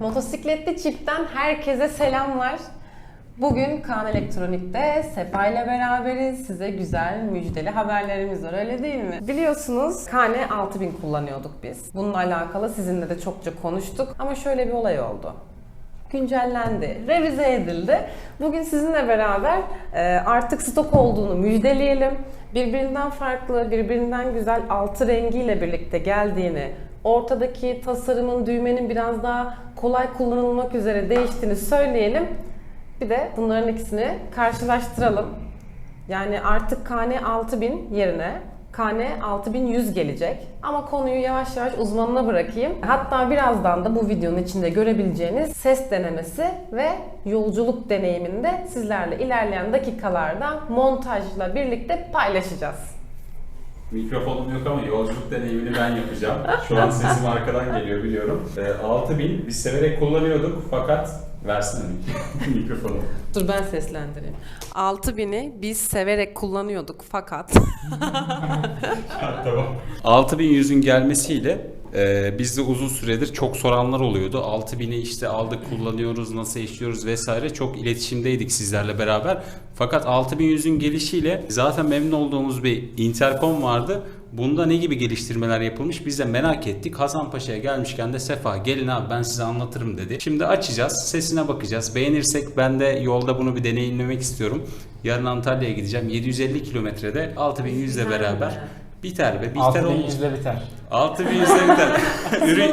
Motosikletli çiftten herkese selamlar. Bugün Kaan Elektronik'te Sepa ile beraberiz. Size güzel müjdeli haberlerimiz var öyle değil mi? Biliyorsunuz Kane 6000 kullanıyorduk biz. Bununla alakalı sizinle de çokça konuştuk ama şöyle bir olay oldu güncellendi, revize edildi. Bugün sizinle beraber e, artık stok olduğunu müjdeleyelim. Birbirinden farklı, birbirinden güzel altı rengiyle birlikte geldiğini, ortadaki tasarımın, düğmenin biraz daha kolay kullanılmak üzere değiştiğini söyleyelim. Bir de bunların ikisini karşılaştıralım. Yani artık KN 6000 yerine KN 6100 gelecek. Ama konuyu yavaş yavaş uzmanına bırakayım. Hatta birazdan da bu videonun içinde görebileceğiniz ses denemesi ve yolculuk deneyimini de sizlerle ilerleyen dakikalarda montajla birlikte paylaşacağız. Mikrofonum yok ama yolculuk deneyimini ben yapacağım. Şu an sesim arkadan geliyor biliyorum. Ee, 6000 biz severek kullanıyorduk fakat versene mik- mikrofonu. Dur ben seslendireyim. 6000'i biz severek kullanıyorduk fakat tamam. 6100'ün gelmesiyle e, bizde uzun süredir çok soranlar oluyordu. 6000'i işte aldık kullanıyoruz, nasıl işliyoruz vesaire. Çok iletişimdeydik sizlerle beraber. Fakat 6100'ün gelişiyle zaten memnun olduğumuz bir interkom vardı. Bunda ne gibi geliştirmeler yapılmış biz de merak ettik. Hasan Paşa'ya gelmişken de Sefa gelin abi ben size anlatırım dedi. Şimdi açacağız, sesine bakacağız. Beğenirsek ben de yolda bunu bir deneyimlemek istiyorum. Yarın Antalya'ya gideceğim. 750 kilometrede 6100 ile beraber. Biter be, biter olmuş. 6100'de biter. 6100'de biter. Ürün...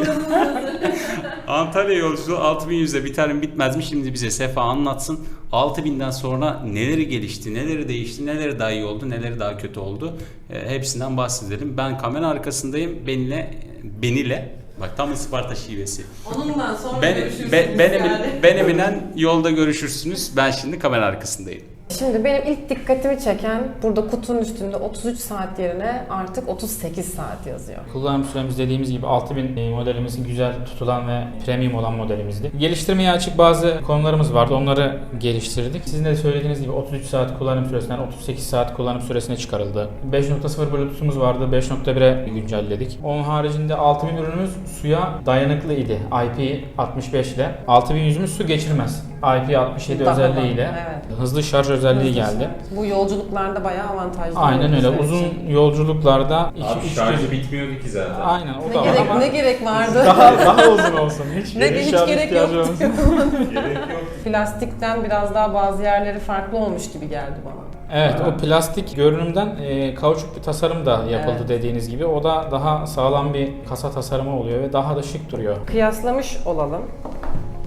Antalya yolculuğu 6100'de biter mi bitmez mi? Şimdi bize Sefa anlatsın. 6000'den sonra neleri gelişti, neleri değişti, neleri daha iyi oldu, neleri daha kötü oldu. E, hepsinden bahsedelim. Ben kamera arkasındayım. Benile, benile Bak tam Isparta şivesi. onunla sonra Ben, be, benim, benimle yolda görüşürsünüz. Ben şimdi kamera arkasındayım. Şimdi benim ilk dikkatimi çeken burada kutunun üstünde 33 saat yerine artık 38 saat yazıyor. Kullanım süremiz dediğimiz gibi 6000 e, modelimiz güzel tutulan ve premium olan modelimizdi. Geliştirmeye açık bazı konularımız vardı. Onları geliştirdik. Sizin de söylediğiniz gibi 33 saat kullanım süresinden 38 saat kullanım süresine çıkarıldı. 5.0 Bluetooth'umuz vardı. 5.1'e güncelledik. Onun haricinde 6000 ürünümüz suya dayanıklı idi. IP65 ile. 6100'ümüz su geçirmez. IP67 Daha da- özelliğiyle. evet. Hızlı şarj özelliği geldi. Bu yolculuklarda bayağı avantajlı. Aynen öyle. Uzun için. yolculuklarda 2 Abi 3 şarjı bitmiyordu ki zaten. Aynen o Ne da var gerek, ama ne gerek vardı? daha daha uzun olsun. Hiç, Ne- hiç şarj gerek olmasın. Gerek yok. Plastikten biraz daha bazı yerleri farklı olmuş gibi geldi bana. Evet o plastik görünümden e, kauçuk bir tasarım da yapıldı Evet. dediğiniz gibi. O da daha sağlam bir kasa tasarımı oluyor ve daha da şık duruyor. Kıyaslamış olalım.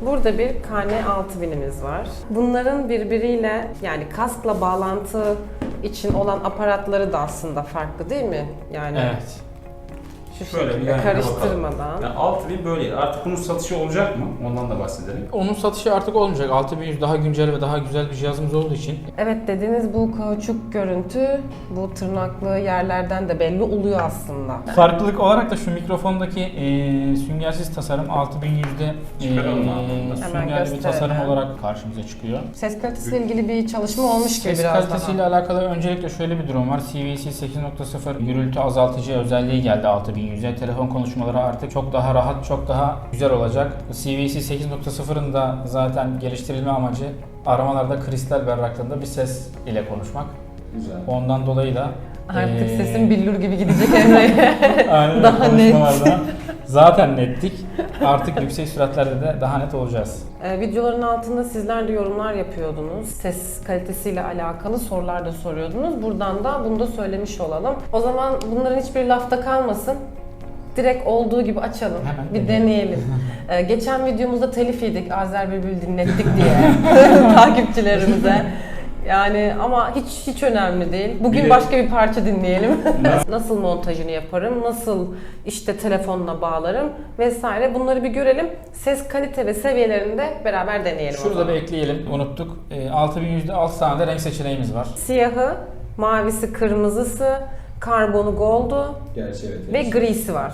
Burada bir KN 6000'imiz var. Bunların birbiriyle yani kaskla bağlantı için olan aparatları da aslında farklı değil mi? Yani Evet. Şu Şöyle şekilde karıştırmadan. Yani 6000 böyleydi. Artık bunun satışı olacak mı? Ondan da bahsedelim. Onun satışı artık olmayacak. 6100 daha güncel ve daha güzel bir cihazımız olduğu için Evet dediğiniz bu kauçuk görüntü bu tırnaklı yerlerden de belli oluyor aslında. Farklılık olarak da şu mikrofondaki e, süngersiz tasarım 6100'de Çıkaralım abi. Hemen süngerli bir gösterelim. tasarım olarak karşımıza çıkıyor. Ses kalitesiyle ilgili bir çalışma olmuş gibi Ses biraz kalitesiyle daha. alakalı öncelikle şöyle bir durum var. CVC 8.0 gürültü azaltıcı özelliği geldi 6100'e. Telefon konuşmaları artık çok daha rahat, çok daha güzel olacak. CVC 8.0'ın da zaten geliştirilme amacı aramalarda kristal berraklığında bir ses ile konuşmak. Güzel. Ondan dolayı da Artık eee, sesim billur gibi gidecek Emre'ye. aynen daha daha net. Zaten nettik. Artık yüksek süratlerde de daha net olacağız. Ee, videoların altında sizler de yorumlar yapıyordunuz. Ses kalitesiyle alakalı sorular da soruyordunuz. Buradan da bunu da söylemiş olalım. O zaman bunların hiçbir lafta kalmasın. Direkt olduğu gibi açalım. Hemen bir deneyelim. deneyelim. Ee, geçen videomuzda telif yedik. Azer Bülbül dinlettik diye takipçilerimize. Yani ama hiç hiç önemli değil. Bugün Bir de- başka bir parça dinleyelim. nasıl montajını yaparım, nasıl işte telefonla bağlarım vesaire bunları bir görelim. Ses kalite ve seviyelerini de beraber deneyelim. o Şurada zaman. bir ekleyelim, unuttuk. Ee, Eee 6100'de 6 tane de renk seçeneğimiz var. Siyahı, mavisi, kırmızısı, karbonu goldu Gerçi evet. ve grisi var.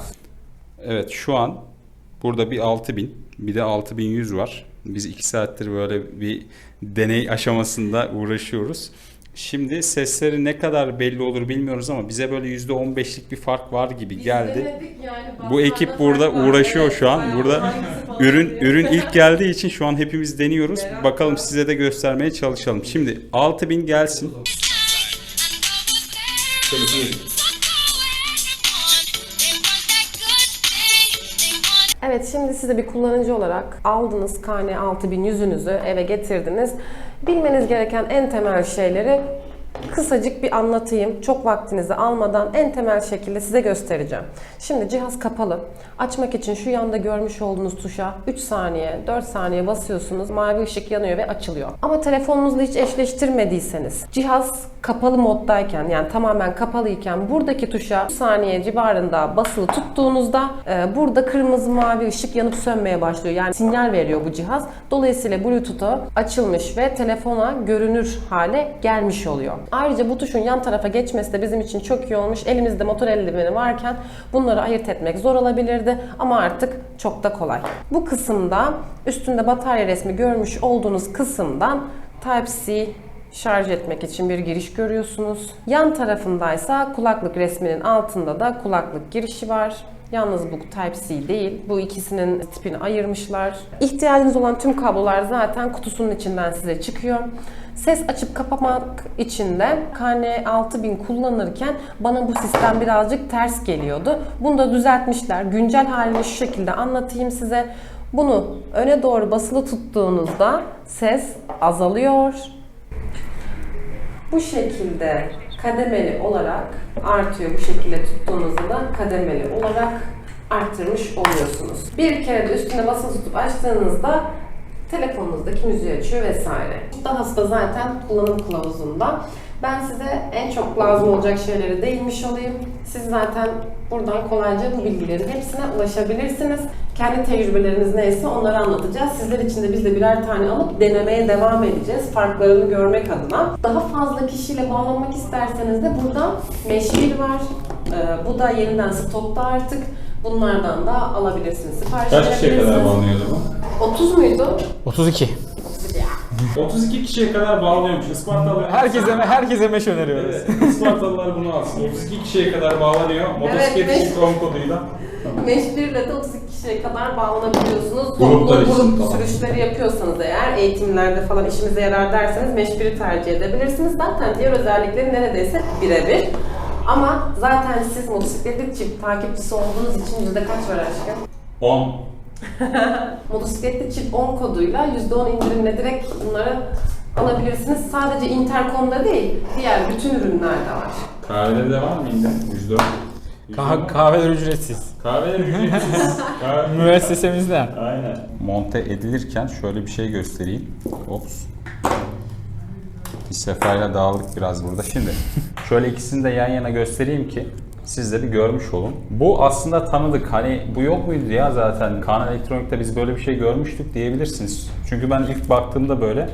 Evet şu an burada bir 6000 bir de 6100 var. Biz 2 saattir böyle bir deney aşamasında uğraşıyoruz. Şimdi sesleri ne kadar belli olur bilmiyoruz ama bize böyle %15'lik bir fark var gibi geldi. Bu ekip burada uğraşıyor şu an. Burada ürün ürün ilk geldiği için şu an hepimiz deniyoruz. Bakalım size de göstermeye çalışalım. Şimdi 6000 gelsin. Evet şimdi size bir kullanıcı olarak aldınız KN 6000 yüzünüzü eve getirdiniz. Bilmeniz gereken en temel şeyleri kısacık bir anlatayım. Çok vaktinizi almadan en temel şekilde size göstereceğim. Şimdi cihaz kapalı. Açmak için şu yanda görmüş olduğunuz tuşa 3 saniye, 4 saniye basıyorsunuz. Mavi ışık yanıyor ve açılıyor. Ama telefonunuzla hiç eşleştirmediyseniz cihaz kapalı moddayken yani tamamen kapalıyken buradaki tuşa 3 saniye civarında basılı tuttuğunuzda e, burada kırmızı mavi ışık yanıp sönmeye başlıyor. Yani sinyal veriyor bu cihaz. Dolayısıyla Bluetooth'a açılmış ve telefona görünür hale gelmiş oluyor. Ayrıca bu tuşun yan tarafa geçmesi de bizim için çok iyi olmuş. Elimizde motor eldiveni varken bunları ayırt etmek zor olabilirdi ama artık çok da kolay. Bu kısımda üstünde batarya resmi görmüş olduğunuz kısımdan Type-C şarj etmek için bir giriş görüyorsunuz. Yan tarafındaysa kulaklık resminin altında da kulaklık girişi var. Yalnız bu Type-C değil. Bu ikisinin tipini ayırmışlar. İhtiyacınız olan tüm kablolar zaten kutusunun içinden size çıkıyor. Ses açıp kapamak için de KN6000 kullanırken bana bu sistem birazcık ters geliyordu. Bunu da düzeltmişler. Güncel halini şu şekilde anlatayım size. Bunu öne doğru basılı tuttuğunuzda ses azalıyor. Bu şekilde kademeli olarak artıyor. Bu şekilde tuttuğunuzda da kademeli olarak arttırmış oluyorsunuz. Bir kere de üstüne basılı tutup açtığınızda telefonunuzdaki müziği açıyor vesaire. Dahası da zaten kullanım kılavuzunda. Ben size en çok lazım olacak şeyleri değinmiş olayım. Siz zaten buradan kolayca bu bilgilerin hepsine ulaşabilirsiniz. Kendi tecrübeleriniz neyse onları anlatacağız. Sizler için de biz de birer tane alıp denemeye devam edeceğiz. Farklarını görmek adına. Daha fazla kişiyle bağlanmak isterseniz de burada Meşgul var. Ee, bu da yeniden stokta artık. Bunlardan da alabilirsiniz. Sipariş Kaç kişiye kadar bağlanıyordu bu? 30 muydu? 32. 32 kişiye kadar bağlanıyormuş. Ispartalı. Herkese herkese meş öneriyoruz. Evet, Ispartalılar bunu alsın. 32 kişiye kadar bağlanıyor. Motosiklet Evet, çift on koduyla. Meşbirle de 32 kişiye kadar bağlanabiliyorsunuz. Gruplar Toplu için, grup tamam. sürüşleri yapıyorsanız eğer eğitimlerde falan işimize yarar derseniz Meşbir'i tercih edebilirsiniz. Zaten diğer özellikleri neredeyse birebir. Ama zaten siz motosikletli çift takipçisi olduğunuz için yüzde kaç var aşkım? 10. Motosikletli çift 10 koduyla %10 indirimle direkt bunları alabilirsiniz. Sadece Intercom'da değil, diğer bütün ürünlerde var. Kahveleri de var? Yüzde on. Yüzde on. Kah- kahveler ücretsiz. Kahveler ücretsiz. Kahve- Müessesemizden. Aynen. Monte edilirken şöyle bir şey göstereyim. Ops. Bir sefayla dağıldık biraz burada. Şimdi şöyle ikisini de yan yana göstereyim ki siz de bir görmüş olun. Bu aslında tanıdık. Hani bu yok muydu ya zaten? Kaan Elektronik'te biz böyle bir şey görmüştük diyebilirsiniz. Çünkü ben ilk baktığımda böyle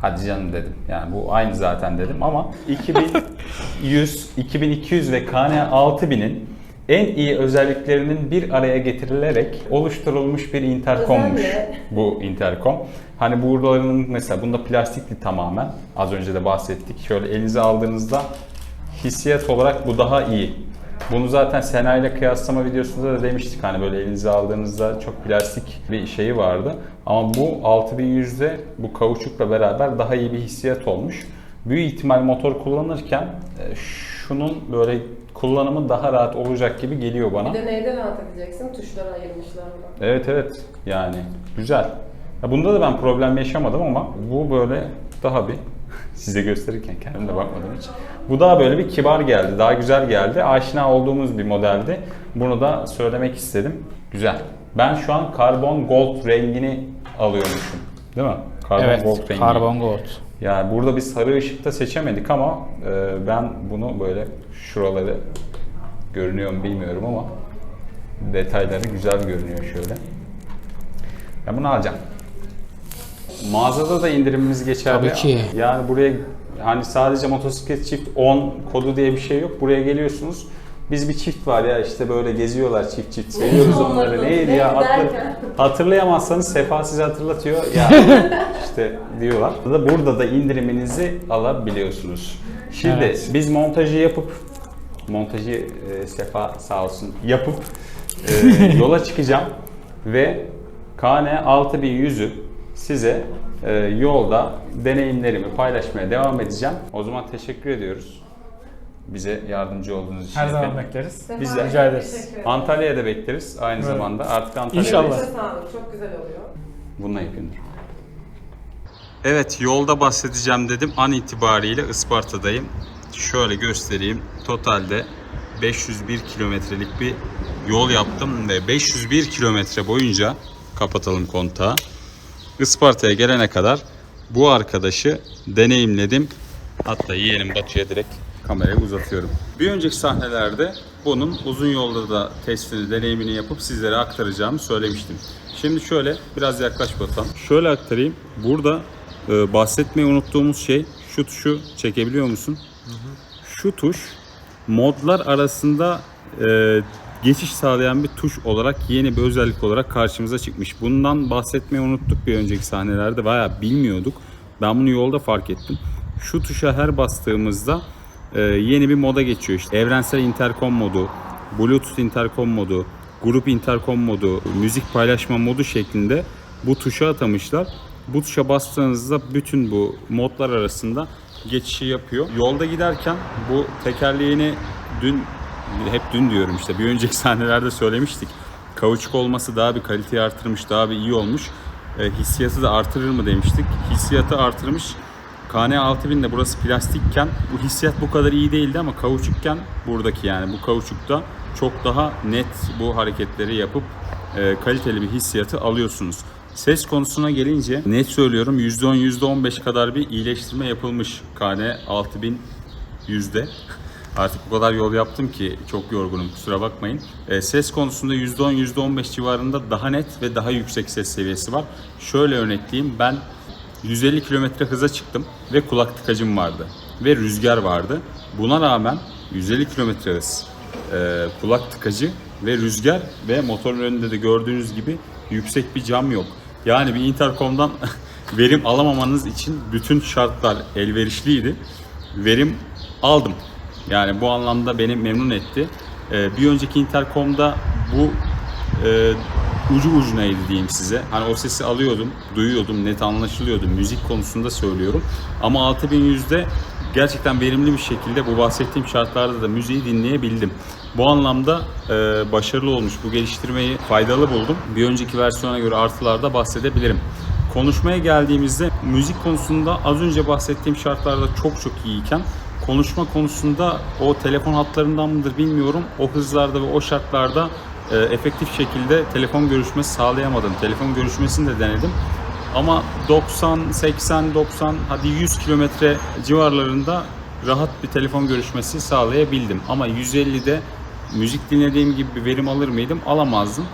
hadi canım dedim. Yani bu aynı zaten dedim ama 2100, 2200 ve KN 6000'in en iyi özelliklerinin bir araya getirilerek oluşturulmuş bir interkommuş bu interkom. Hani buralarının mesela bunda plastikli tamamen. Az önce de bahsettik. Şöyle elinize aldığınızda hissiyat olarak bu daha iyi. Bunu zaten Sena ile kıyaslama videosunda da demiştik hani böyle elinize aldığınızda çok plastik bir şeyi vardı. Ama bu 6100'de bu kauçukla beraber daha iyi bir hissiyat olmuş. Büyük ihtimal motor kullanırken e, şunun böyle kullanımı daha rahat olacak gibi geliyor bana. Bir de neyde rahat edeceksin? Tuşları ayırmışlar buna. Evet evet yani güzel. Ya bunda da ben problem yaşamadım ama bu böyle daha bir size gösterirken kendim de bakmadım hiç. Bu daha böyle bir kibar geldi, daha güzel geldi. Aşina olduğumuz bir modeldi. Bunu da söylemek istedim. Güzel. Ben şu an karbon gold rengini alıyormuşum. Değil mi? Karbon evet. gold rengi. Karbon gold. Yani burada bir sarı ışıkta seçemedik ama e, ben bunu böyle şuraları görünüyor mu bilmiyorum ama detayları güzel görünüyor şöyle. Ben bunu alacağım. Mağazada da indirimimiz geçerli. Tabii ki. Yani buraya hani sadece motosiklet çift 10 kodu diye bir şey yok. Buraya geliyorsunuz. Biz bir çift var ya işte böyle geziyorlar çift çift. Seviyoruz onları. Neydi ne ya? Hatır- hatırlayamazsanız Sefa sizi hatırlatıyor. Ya işte diyorlar. Burada da burada da indiriminizi alabiliyorsunuz. Şimdi Evet. biz montajı yapıp montajı e, Sefa sağ olsun yapıp e, yola çıkacağım ve KN 6100'ü size e, yolda deneyimlerimi paylaşmaya devam edeceğim. O zaman teşekkür ediyoruz. Bize yardımcı olduğunuz için. Her zaman efendim. bekleriz. Biz de Rica ederiz. Antalya'ya da bekleriz aynı Evet. zamanda. Artık Antalya'da İnşallah. Sağlık. Çok güzel oluyor. Bununla yapıyordur. Evet yolda bahsedeceğim dedim. An itibariyle Isparta'dayım. Şöyle göstereyim. Totalde 501 kilometrelik bir yol yaptım ve 501 kilometre boyunca kapatalım kontağı. Isparta'ya gelene kadar bu arkadaşı deneyimledim. Hatta yeğenim Batu'ya direkt kamerayı uzatıyorum. Bir önceki sahnelerde bunun uzun yolda da testini, deneyimini yapıp sizlere aktaracağımı söylemiştim. Şimdi şöyle biraz yaklaş Batuhan. Şöyle aktarayım. Burada e, bahsetmeyi unuttuğumuz şey şu tuşu çekebiliyor musun? Şu tuş modlar arasında e, geçiş sağlayan bir tuş olarak yeni bir özellik olarak karşımıza çıkmış. Bundan bahsetmeyi unuttuk bir önceki sahnelerde. Bayağı bilmiyorduk. Ben bunu yolda fark ettim. Şu tuşa her bastığımızda e, yeni bir moda geçiyor. İşte evrensel interkom modu, Bluetooth interkom modu, grup interkom modu, müzik paylaşma modu şeklinde bu tuşa atamışlar. Bu tuşa bastığınızda bütün bu modlar arasında geçişi yapıyor. Yolda giderken bu tekerleğini dün hep dün diyorum işte bir önceki sahnelerde söylemiştik. Kauçuk olması daha bir kaliteyi artırmış, daha bir iyi olmuş. E, hissiyatı da artırır mı demiştik. Hissiyatı artırmış. KN 6000 de burası plastikken bu hissiyat bu kadar iyi değildi ama kauçukken buradaki yani bu kauçukta çok daha net bu hareketleri yapıp e, kaliteli bir hissiyatı alıyorsunuz. Ses konusuna gelince net söylüyorum %10 %15 kadar bir iyileştirme yapılmış KN 6000 yüzde. Artık bu kadar yol yaptım ki çok yorgunum kusura bakmayın. E, ses konusunda %10 %15 civarında daha net ve daha yüksek ses seviyesi var. Şöyle örnekleyeyim ben 150 kilometre hıza çıktım ve kulak tıkacım vardı ve rüzgar vardı. Buna rağmen 150 kilometre hız, e, kulak tıkacı ve rüzgar ve motorun önünde de gördüğünüz gibi yüksek bir cam yok. Yani bir interkomdan verim alamamanız için bütün şartlar elverişliydi. Verim aldım. Yani bu anlamda beni memnun etti. Ee, bir önceki interkomda bu e, ucu ucunaydı diyeyim size. Hani o sesi alıyordum, duyuyordum, net anlaşılıyordu. Müzik konusunda söylüyorum. Ama 6100'de gerçekten verimli bir şekilde bu bahsettiğim şartlarda da müziği dinleyebildim. Bu anlamda e, başarılı olmuş. Bu geliştirmeyi faydalı buldum. Bir önceki versiyona göre artılarda bahsedebilirim. Konuşmaya geldiğimizde müzik konusunda az önce bahsettiğim şartlarda çok çok iyiyken konuşma konusunda o telefon hatlarından mıdır bilmiyorum. O hızlarda ve o şartlarda e, efektif şekilde telefon görüşmesi sağlayamadım. Telefon görüşmesini de denedim. Ama 90, 80, 90 hadi 100 kilometre civarlarında rahat bir telefon görüşmesi sağlayabildim. Ama 150'de müzik dinlediğim gibi bir verim alır mıydım? Alamazdım.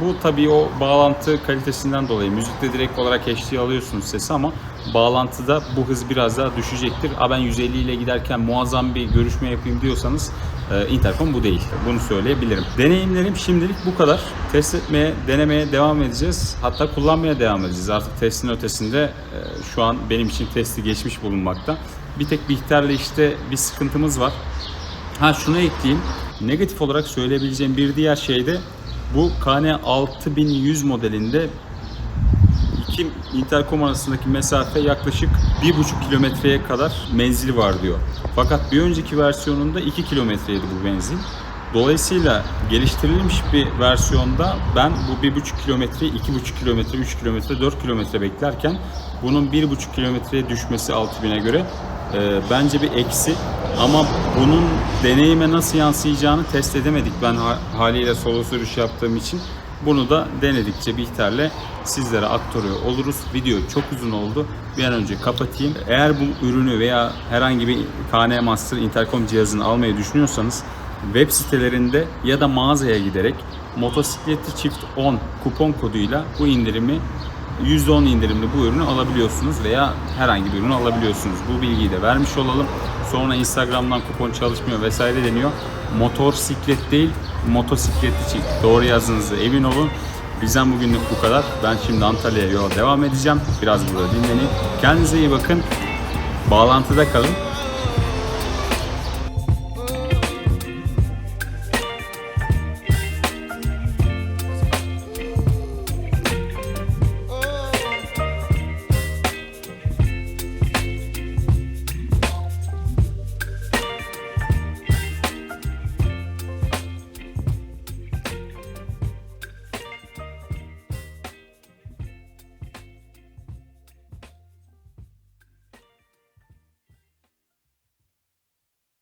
Bu tabii o bağlantı kalitesinden dolayı. Müzikte direkt olarak HD alıyorsunuz sesi ama bağlantıda bu hız biraz daha düşecektir. A ben 150 ile giderken muazzam bir görüşme yapayım diyorsanız e, interkom bu değil. Bunu söyleyebilirim. Deneyimlerim şimdilik bu kadar. Test etmeye, denemeye devam edeceğiz. Hatta kullanmaya devam edeceğiz. Artık testin ötesinde e, şu an benim için testi geçmiş bulunmakta. Bir tek Bihter'le işte bir sıkıntımız var. Ha şunu ekleyeyim. Negatif olarak söyleyebileceğim bir diğer şey de bu KN 6100 modelinde iki interkom arasındaki mesafe yaklaşık 1,5 kilometreye kadar menzili var diyor. Fakat bir önceki versiyonunda 2 kilometreydi bu menzil. Dolayısıyla geliştirilmiş bir versiyonda ben bu 1,5 kilometre, 2,5 kilometre, 3 kilometre, 4 kilometre beklerken bunun 1,5 kilometreye düşmesi 6000'e göre e, bence bir eksi. Ama bunun deneyime nasıl yansıyacağını test edemedik ben ha- haliyle solo sürüş yaptığım için. Bunu da denedikçe Bihter'le sizlere aktarıyor oluruz. Video çok uzun oldu. Bir an önce kapatayım. Eğer bu ürünü veya herhangi bir KN Master Intercom cihazını almayı düşünüyorsanız web sitelerinde ya da mağazaya giderek motosikletli çift 10 kupon koduyla bu indirimi %10 indirimli bu ürünü alabiliyorsunuz veya herhangi bir ürünü alabiliyorsunuz. Bu bilgiyi de vermiş olalım. Sonra Instagram'dan kupon çalışmıyor vesaire deniyor. Motosiklet değil, motosikletli çift. Doğru yazdığınızda emin olun. Bizden bugünlük bu kadar. Ben şimdi Antalya'ya yola devam edeceğim. Biraz burada dinleneyim. Kendinize iyi bakın. Bağlantıda kalın.